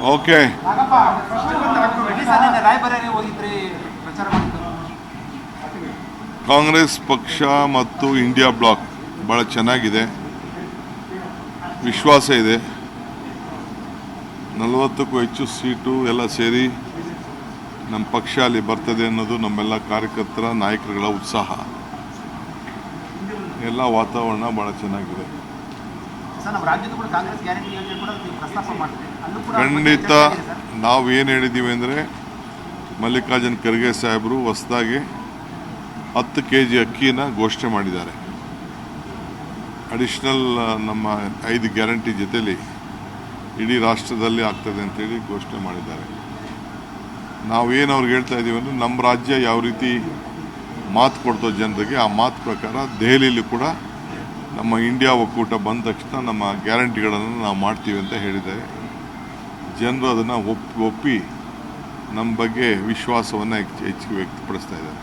Okay. Congress ಪಕ್ಷ ಮತ್ತು India block ಭಾಳ ಚೆನ್ನಾಗಿದೆ. ವಿಶ್ವಾಸ ಇದೆ. ನಲವತ್ತಕ್ಕೂ ಹೆಚ್ಚು ಸೀಟು ಎಲ್ಲ ಸೇರಿ ನಮ್ಮ ಪಕ್ಷ ಅಲ್ಲಿ ಬರ್ತದೆ ಅನ್ನೋದು ನಮ್ಮೆಲ್ಲ ಕಾರ್ಯಕರ್ತರ, ನಾಯಕರುಗಳ ಉತ್ಸಾಹ. ಎಲ್ಲ ವಾತಾವರಣ ಭಾಳ ಚೆನ್ನಾಗಿದೆ. ಖಂಡಿತ. ನಾವು ಏನು ಹೇಳಿದ್ದೀವಿ ಅಂದರೆ ಮಲ್ಲಿಕಾರ್ಜುನ್ ಖರ್ಗೆ ಸಾಹೇಬರು ಹೊಸದಾಗಿ ಹತ್ತು ಕೆ ಜಿ ಅಕ್ಕಿನ ಘೋಷಣೆ ಮಾಡಿದ್ದಾರೆ. ಅಡಿಷ್ನಲ್ ನಮ್ಮ ಐದು ಗ್ಯಾರಂಟಿ ಜೊತೆಲಿ ಇಡೀ ರಾಷ್ಟ್ರದಲ್ಲಿ ಆಗ್ತದೆ ಅಂತೇಳಿ ಘೋಷಣೆ ಮಾಡಿದ್ದಾರೆ. ನಾವೇನು ಅವ್ರಿಗೆ ಹೇಳ್ತಾ ಇದ್ದೀವಿ ಅಂದರೆ ನಮ್ಮ ರಾಜ್ಯ ಯಾವ ರೀತಿ ಮಾತು ಕೊಡ್ತೋ ಜನರಿಗೆ ಆ ಮಾತು ಪ್ರಕಾರ ದೆಹಲಿಯಲ್ಲಿ ಕೂಡ ನಮ್ಮ ಇಂಡಿಯಾ ಒಕ್ಕೂಟ ಬಂದ ತಕ್ಷಣ ನಮ್ಮ ಗ್ಯಾರಂಟಿಗಳನ್ನು ನಾವು ಮಾಡ್ತೀವಿ ಅಂತ ಹೇಳಿದ್ದಾರೆ. ಜನರು ಅದನ್ನು ಒಪ್ಪಿ ಒಪ್ಪಿ ನಮ್ಮ ಬಗ್ಗೆ ವಿಶ್ವಾಸವನ್ನು ಹೆಚ್ಚು ವ್ಯಕ್ತಪಡಿಸ್ತಾ ಇದ್ದಾರೆ.